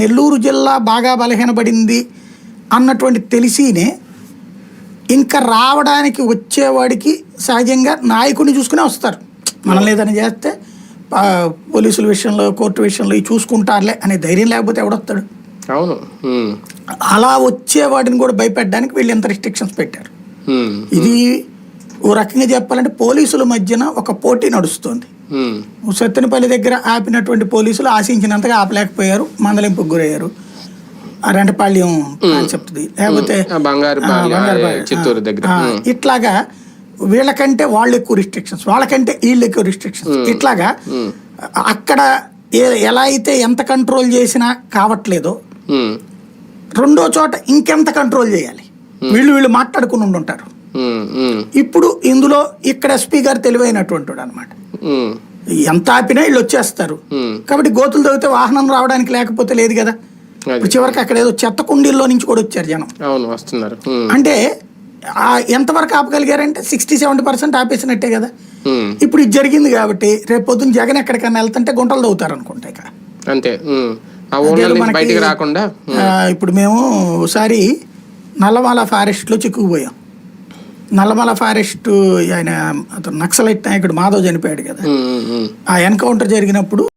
నెల్లూరు జిల్లా బాగా బలహీనపడింది అన్నటువంటి తెలిసినే ఇంకా రావడానికి వచ్చేవాడికి సహజంగా నాయకుడిని చూసుకునే వస్తారు. మనం లేదని చేస్తే పోలీసుల విషయంలో కోర్టు విషయంలో ఇవి చూసుకుంటారులే అనే ధైర్యం లేకపోతే ఎవడొస్తాడు? అవును. అలా వచ్చేవాడిని కూడా భయపెట్టడానికి వీళ్ళు ఎంత రిస్ట్రిక్షన్స్ పెట్టారు. ఇది ఓ రకంగా చెప్పాలంటే పోలీసుల మధ్యన ఒక పోటీ నడుస్తుంది. సత్తెనపల్లి దగ్గర ఆపినటువంటి పోలీసులు ఆశించినంతగా ఆపలేకపోయారు మందలింపుకు గురయ్యారు. అరంటపాళ్యం కాన్సెప్ట్ది లేకపోతే. చిత్తూరు దగ్గర. ఇట్లాగా వీళ్ళకంటే వాళ్ళు ఎక్కువ రిస్ట్రిక్షన్స్ వాళ్ళకంటే వీళ్ళు ఎక్కువ రిస్ట్రిక్షన్స్ ఇట్లాగా అక్కడ ఎలా అయితే ఎంత కంట్రోల్ చేసినా కావట్లేదో రెండో చోట ఇంకెంత కంట్రోల్ చేయాలి? వీళ్ళు వీళ్ళు మాట్లాడుకుని ఉండుంటారు. ఇప్పుడు ఇందులో ఇక్కడ ఎస్పీ గారు తెలివైనటువంటి అనమాట ఎంత ఆపినా వీళ్ళు వచ్చేస్తారు. కాబట్టి గోతులు తవ్వితే వాహనం రావడానికి లేకపోతే లేదు కదా. ఇప్పుడు చివరికి అక్కడ ఏదో చెత్త కుండీల్లో నుంచి కూడా వచ్చారు జనం. అవును వస్తున్నారు. అంటే ఎంతవరకు ఆపగలిగారంటే సిక్స్టీ సెవెంటీ పర్సెంట్ ఆపేసినట్టే కదా. ఇప్పుడు ఇది జరిగింది కాబట్టి రేపు పొద్దున్న జగన్ ఎక్కడికైనా వెళ్తుంటే గుంటలు తవ్వుతారు అనుకుంటా ఇక. అంతే. రాకుండా ఇప్పుడు మేము ఒకసారి నల్లమల ఫారెస్ట్లో చిక్కుకుపోయాం. నల్లమల ఫారెస్ట్ ఆయన అతను నక్సలైట్ నాయకుడు మాధవ్ చనిపోయాడు కదా. ఆ ఎన్కౌంటర్ జరిగినప్పుడు